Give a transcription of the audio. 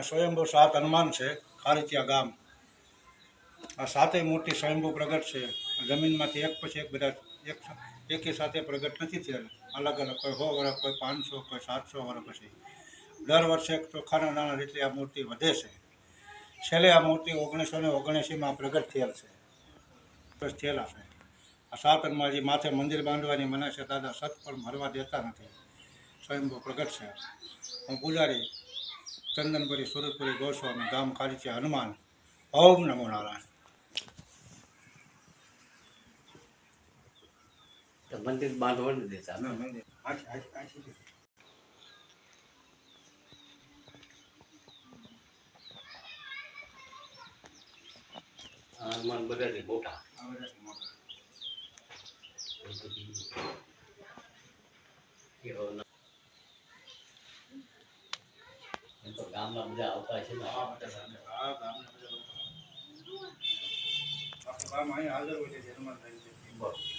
આ સ્વયંભૂ સાત હનુમાન છે, ખારીચિયા ગામ. આ સાતેય મૂર્તિ સ્વયંભૂ પ્રગટ છે. જમીનમાંથી એક પછી એક બધા એક એકી સાથે પ્રગટ નથી થયેલા. અલગ અલગ, કોઈ સો વર્ષ, કોઈ પાંચસો, કોઈ સાતસો વર્ષ પછી. દર વર્ષે ચોખાના નાના રીતે આ મૂર્તિ વધે છે. છેલ્લે આ મૂર્તિ ઓગણીસો ને ઓગણએંસીમાં પ્રગટ થયેલ છે. થયેલા છે. આ સાત હનુમાનજી માથે મંદિર બાંધવાની મના છે દાદા સત પણ ભરવા દેતા નથી. સ્વયંભૂ પ્રગટ છે. હું પૂજારી ચંદનપુરી સુરતપુરી ગોસ્વામી ગામ ખાલી છે હનુમાન ઓમ નમો નારાયણ. મંદિર બાંધવા નથી દેતા આ હનુમાન બધા મોટા. એવો ગામના બધા આવતા છે ને હાજર હોય છે